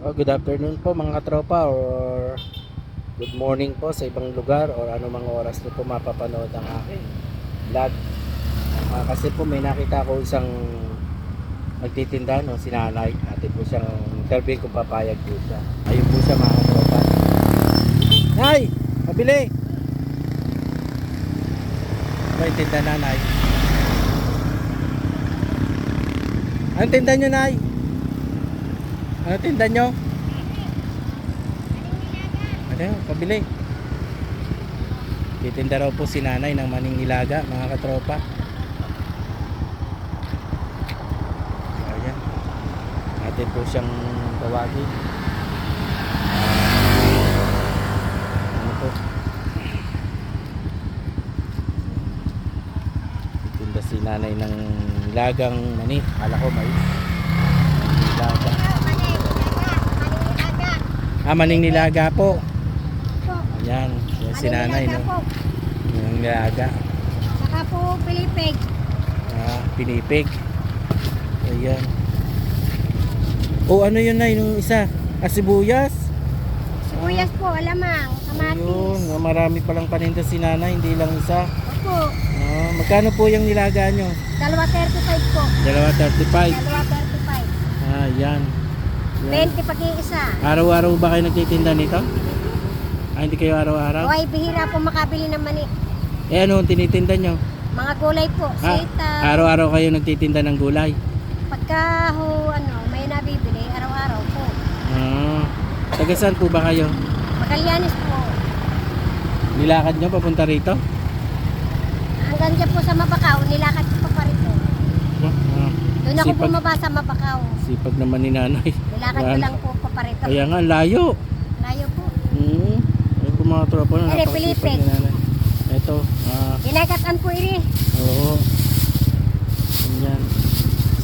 Oh, good afternoon po mga katropa or good morning po sa ibang lugar or mga oras nyo po mapapanood ang aking vlog. Ah, kasi po may nakita ko isang nagtitinda no, si nanay. Ate po siyang interview kung papayag po siya. Ayun po siya mga katropa. Nay! Pabili! Ano yung tinda nanay? Anong tinda nyo nay? Ano tinda nyo? Ano, pabili. Titinda raw po si nanay ng maning nilaga, mga katropa. Ayan. Natin po siyang tawagin. Ano po? Si nanay ng nilagang mani. Kala ko mais. Nilaga. Ah, maning nilaga po. Ayan, yan si nanay, no? Yung nilaga. Saka po pilipig. Ah, pinipig. Ayan. O ano yun na, yung isa? Ah, sibuyas? Sibuyas po, alamang, Ayun, kamatis. ah, marami palang paninda si nanay, hindi lang isa. Opo, Ah, magkano po yung nilaga nyo? dalawa 35 po. Dalawa 35. Dalawa 35. Ah, yan. Yan. 20 pag isa. Araw-araw ba kayo nagtitinda nito? Ah, hindi kayo araw-araw? O ay bihira po makabili ng mani. Eh, ano ang tinitinda nyo? Mga gulay po, Ah, sita. araw-araw kayo nagtitinda ng gulay? Pagka ho, ano, may nabibili, araw-araw po. Ah, taga saan po ba kayo? Magalyanis po. Nilakad nyo papunta rito? Hanggang dyan po sa Mabakaw, nilakad ko pa pa rito. Ah, Doon ako Sipag. bumaba sa Mabakaw. sipag naman ni nanay. Nilakad ko lang po pa pa rito. Kaya nga, layo. Layo po. Hmm. Ayun po mga tropa na napakasipag ni nanay. Ito, ah, Ginagatan po iri. oo. Yan.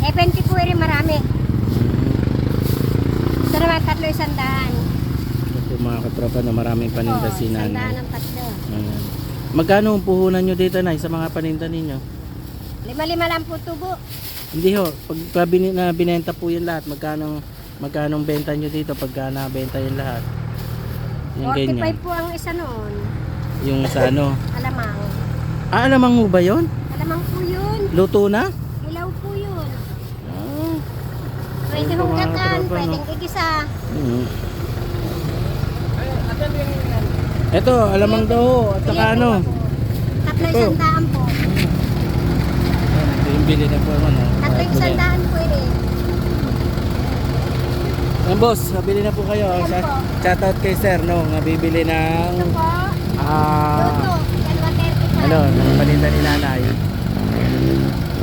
70 po iri marami. Hmm. Ito naman tatlo isang daan. Ito mga katropa na maraming paninda si Isang daan nanay. ang tatlo. Ayan. Magkano ang puhunan nyo dito nay sa mga paninda ninyo? Lima-lima lang po tubo. Hindi ho, bini, na binenta po yung lahat, magkano magkano benta nyo dito pagka nabenta yung lahat? Yung 45 ganyan. po ang isa noon. Yung sa ano. Alamang. Ah, alamang mo ba yun? Alamang po yun. Luto na? Hilaw po yun. Ah. Pwede Ayun po, mga hungatan, katropa, no? pwedeng igisa. Mm. Ito, alamang daw at saka ano. Tatlo isang daan po. Ito yung bili na po ano. Tatlo ah, isang bili. daan po rin. Yan boss, nabili na po kayo. Yan Shout, po. shout out kay sir, no, nabibili ng Ito po. ah, Luto. Dalawa 35. ano, ng paninda ni nanay.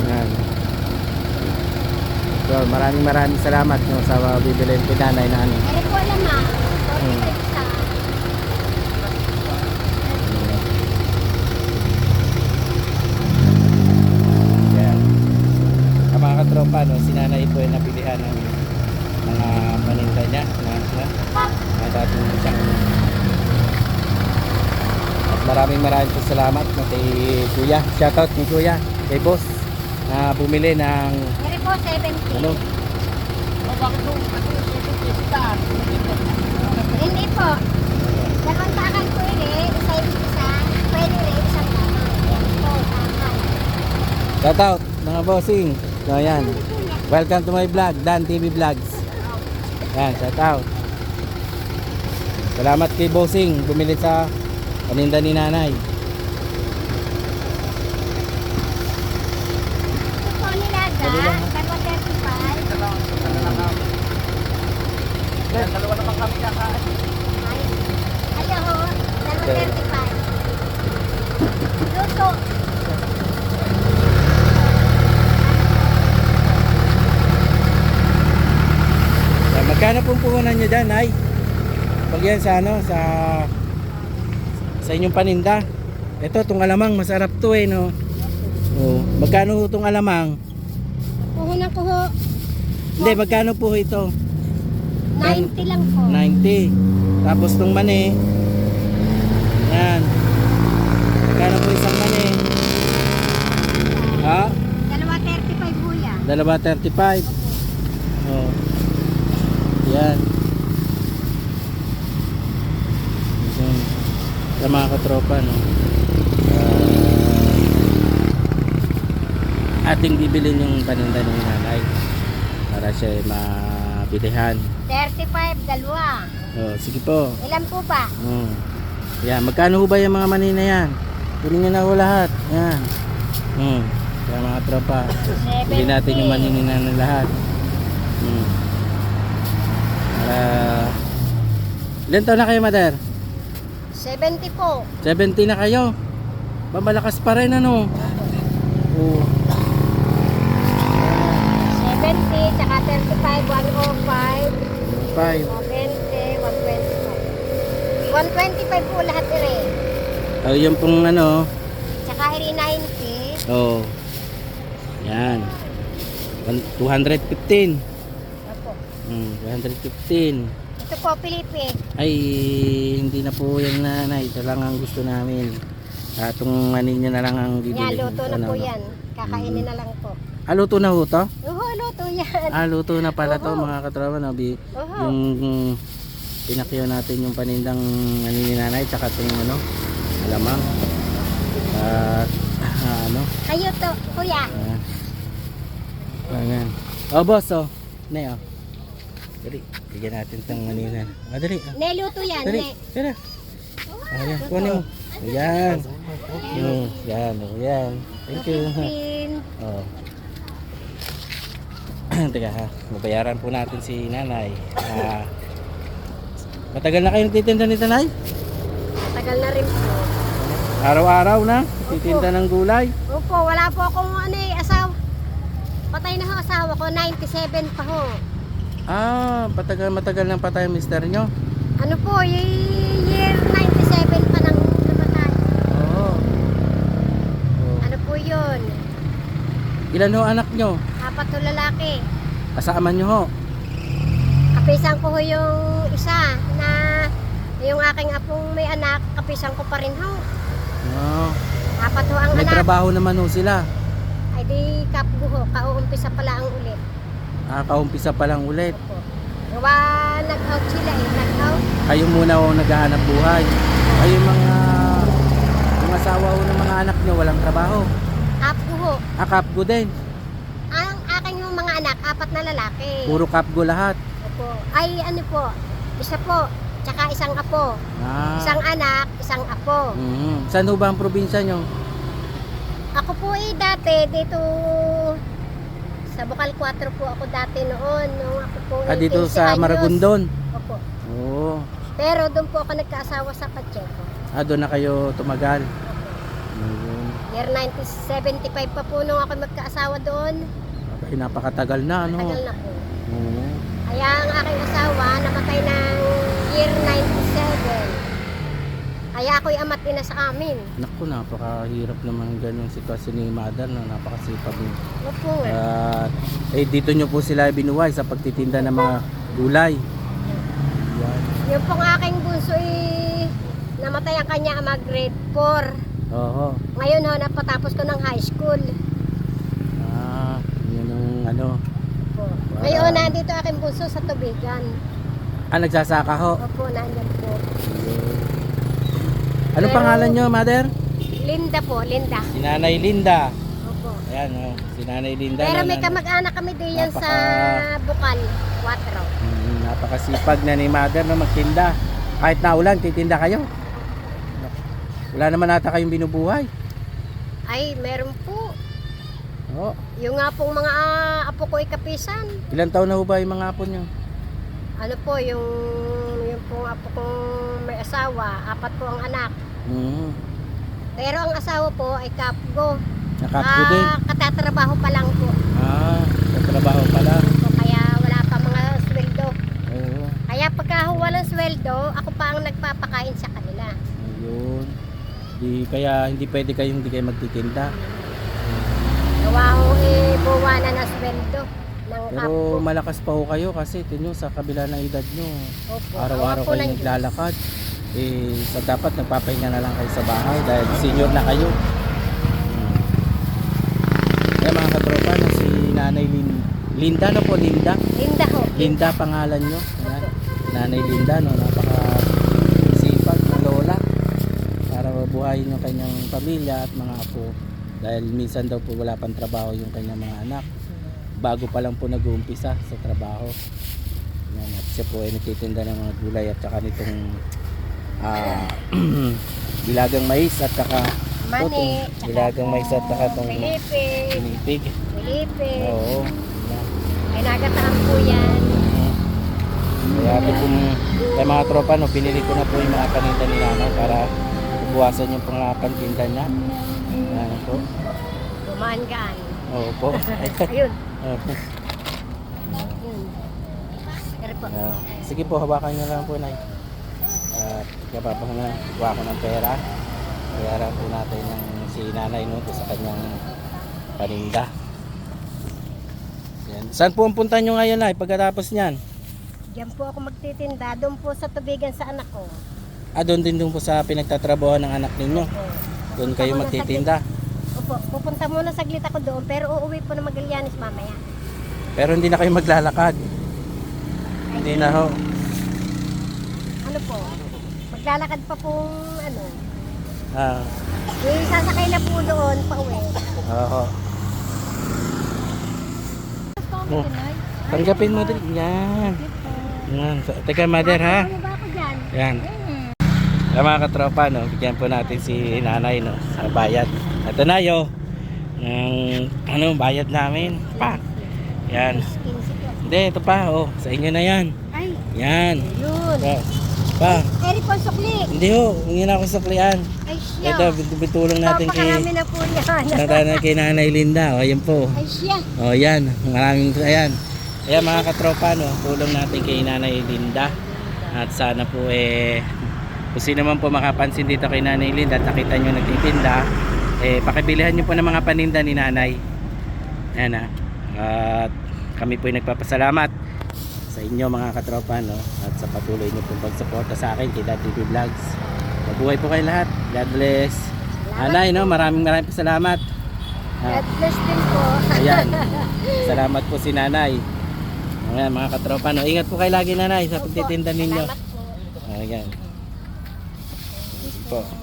Yan. So, maraming maraming salamat no, sa bibili ni nanay na ano. Ere po alamang. Hmm. 45 isa. Yan. Katropa, no, si nanay po ay nabilihan ng mga paninda niya. Na, na, na siyang at maraming maraming po salamat no, kay Kuya. Shoutout kay Kuya, kay Boss na bumili ng Ere po 70. ano, Hindi po. Dalawang takal po rin. Isa isa. Pwede rin isang takal. shoutout mga bossing. So yan. Welcome to my vlog, Dan TV Vlogs. Yan, shoutout. Salamat kay Bossing bumili sa paninda ni nanay. Dalawa 35. Dalawa naman kami kakain. Ay, Ayaw ho. Dalawa 35. Luto. Yan, magkano pong puhunan nyo dyan, ay? Pag yan sa ano, sa sa inyong paninda. Ito, itong alamang, masarap to eh, no? Oh, magkano itong alamang? Puhunan ko ho. Hindi, magkano po ito? 90 lang po. 90. Tapos itong mani, yan. Magkano po isang mani? Ha? Dalawa 35 po yan. Dalawa 35. Oh. Yan. Yan. Sa mga katropa, no? Uh, ating bibilin yung paninda ng nanay para siya mabilihan. 35, dalawa. Oh, sige po. Ilan po ba? Hmm. Oh. Yan, magkano ba yung mga manina yan? Kunin na ako lahat. Yan. Hmm. Kaya mga tropa, bilhin natin yung maninina ng lahat. Hmm. Para... Ilan taon na kayo, mother? 70 po. 70 na kayo. Babalakas pa rin, ano? Oo. 70, tsaka 35, 105, 5. 120, 125. 125 po lahat rin. Oh, yung pong ano. Tsaka iri 90. Oh. Yan. One- 215. Hmm, 215. Ito po, Pilipi. Ay, hindi na po yan nanay. Ito lang ang gusto namin. Ah, itong mani nyo na lang ang bibili. Yan, luto na Ano, po ano. yan. Kakainin na lang po. Ah, luto na ho to? Oo, luto yan. Ah, luto na pala to Oo. mga katrawa. No? Bi- yung mm, natin yung panindang ano ni nanay tsaka itong ano, alamang. At ah, ano, Kayo to, kuya. ah, ayan. Oh, boss, oh. Nay, oh. Dali, bigyan natin itong manina. Ah, dali. Ah, Neluto yan. dali, tira. Ayan, kunin mo. Ayan. Yung, yan, oh, yan. Thank you. Oh. Teka ha, mabayaran po natin si nanay. Ah, matagal na kayong titinda ni nanay? Tagal na rin po. Araw-araw na? Titinda ng gulay? Opo, wala po akong ano eh, asawa. Patay na ho asawa ko, 97 pa ho. Ah, patagal matagal nang patay mister nyo? Ano po, year 97 pa nang namatay. Oo. Oh. Ano po yun? Ilan ho anak nyo? Apat to lalaki. Kasama nyo ho? Kapisan ko ho yung isa na yung aking apong may anak, kapisan ko pa rin ho. Oh. Apat ho ang May anak. trabaho naman ho sila. Ay di kapgo ho, kauumpisa pala ang ulit. Ah, kaumpisa pa lang ulit. Opo. Gawa nag-out sila eh, nag-out. Kayo muna ho naghahanap buhay. Kayo mga yung asawa ho ng mga anak nyo walang trabaho. Kapgo ho. Akapgo din. Ang aking yung mga anak, apat na lalaki. Puro kapgo lahat. Opo. Ay ano po, isa po, tsaka isang apo. Ah. Isang anak, isang apo. Mhm. Saan ho ba ang probinsya nyo? Ako po eh dati dito sa Bukal 4 po ako dati noon. Nung ako po Ah, dito 15 sa. Maragondon. Opo. Oo. Pero doon po ako nagkaasawa sa Pacheco. Ah, doon na kayo tumagal. Ayun. Year 1975 pa po nung ako magkaasawa doon. Ay, napakatagal na, ano? Tagal na po. Oo. Kaya ang aking asawa namatay ng year 97. Kaya ako'y amat ina sa amin. Naku, napakahirap naman ganyung sitwasyon ni mother, no? Napakasipag niyo. Opo. At, eh, dito nyo po sila binuhay sa pagtitinda ng mga gulay. Yan. Yung pong aking bunso eh, namatay ang kanya ama grade 4. Oo. Ngayon ho, napatapos ko ng high school. Ah, yun ang ano. Po. Para- Ngayon, nandito aking bunso sa tubigan. Ah, nagsasaka ho. Opo, nandyan Anong Pero- pangalan nyo, mother? Linda po, Linda. Si Nanay Linda. Opo. Ayan, oh. Si Nanay Linda. Pero na- may na- kamag-anak kami diyan sa Napaka- Bukal, 4. Mm, napakasipag na ni mother na magtinda. Kahit na ulan, titinda kayo. Wala naman ata kayong binubuhay. Ay, meron po. Oo. Yung nga pong mga ah, apo ko ikapisan. Ilan taon na ho ba yung mga apo nyo? Ano po, yung, pong apo kong may asawa, apat po ang anak. Mm, Pero ang asawa po ay kapgo. nakapgo din. Ah, katatrabaho pa lang po. Ah, sa trabaho pala. So, kaya wala pa mga sweldo. Oo. Kaya pagka walang sweldo, ako pa ang nagpapakain sa kanila. Ayun. Di, kaya hindi pwede kayong hindi kayo magtitinda. Gawa ko eh, buwa na na sweldo ng Pero apo. malakas pa ho kayo kasi tinyo sa kabila ng edad nyo. Opo. Araw-araw po kayo ng naglalakad. Eh, sa dapat nagpapahinga na lang kayo sa bahay dahil senior na kayo. Hmm. Kaya mga katropa, no, si Nanay Lin Linda, no po, Linda? Linda ho. Linda pangalan nyo. Ayan. Nanay Linda, no, napaka sipag na lola. Para buhayin yung kanyang pamilya at mga apo dahil minsan daw po wala pang trabaho yung kanyang mga anak bago pa lang po nag-uumpisa sa trabaho yan, at siya po ay nagtitinda ng mga gulay at saka nitong ah, bilagang mais at saka Mani, Ito, Dilagang mais at saka itong Felipe, pinipig Felipe. oo. Ay nagataan po yan. Kaya ito pong kaya mga tropa, no, pinili ko na po yung mga paninda ni Nanay para buwasan yung mga pantinda niya. Ayan po. Gumaan-gaan. Oo po. Ayun. Po. Ah, sige po, hawakan niyo lang po, Nay. At kaya pa na kuha ko ng pera. Kaya po natin yung si Nanay no, sa kanyang paninda. Yan. Saan po ang punta nyo ngayon, Nay, pagkatapos niyan? Diyan po ako magtitinda. Doon po sa tubigan sa anak ko. Ah, doon din doon po sa pinagtatrabaho ng anak ninyo. Doon kayo magtitinda. Opo, pupunta muna saglit ako doon pero uuwi po na Magallanes mamaya. Pero hindi na kayo maglalakad. Hindi na ho. Ano po? Maglalakad pa pong ano. Ah, Yung sasakay na po doon pa uwi. oo. Oh, tanggapin mo din. Yan. Yan. Teka, mother ha. Ano ba ako dyan? Yan. Kaya mga katropa, no, bigyan po natin si nanay no, sa bayad. Ito na yo. Ang ano, bayad namin. Pa. Yan. 15 po. Hindi, ito pa. Oh, sa inyo na yan. Ay, Yan. yun. Pa. pa. Eri po sukli. Hindi ho, hindi na ako suklian. Ay siya. Ito, bit- bitulong natin kay Papakarami na po yan. Tatana kay Nanay Linda. O, ayan po. Ay siya. O, yan. Maraming, ayan. Ayan mga katropa, no, tulong natin kay Nanay Linda. At sana po eh, kung sino man po makapansin dito kay Nanay Linda at nakita nyo nagtitinda, eh, pakibilihan nyo po ng mga paninda ni Nanay. Ayan ha. At kami po ay nagpapasalamat sa inyo mga katropa, no, at sa patuloy nyo pong pagsuporta sa akin kay Dad TV Vlogs. Mabuhay po kayo lahat. God bless. Nanay, no, maraming maraming salamat. Ah. God bless din po. Ayan. Salamat po si nanay. Ayan mga katropa. No? Ingat po kayo lagi nanay sa pagtitinda ninyo. Salamat po. Ayan. Sige po.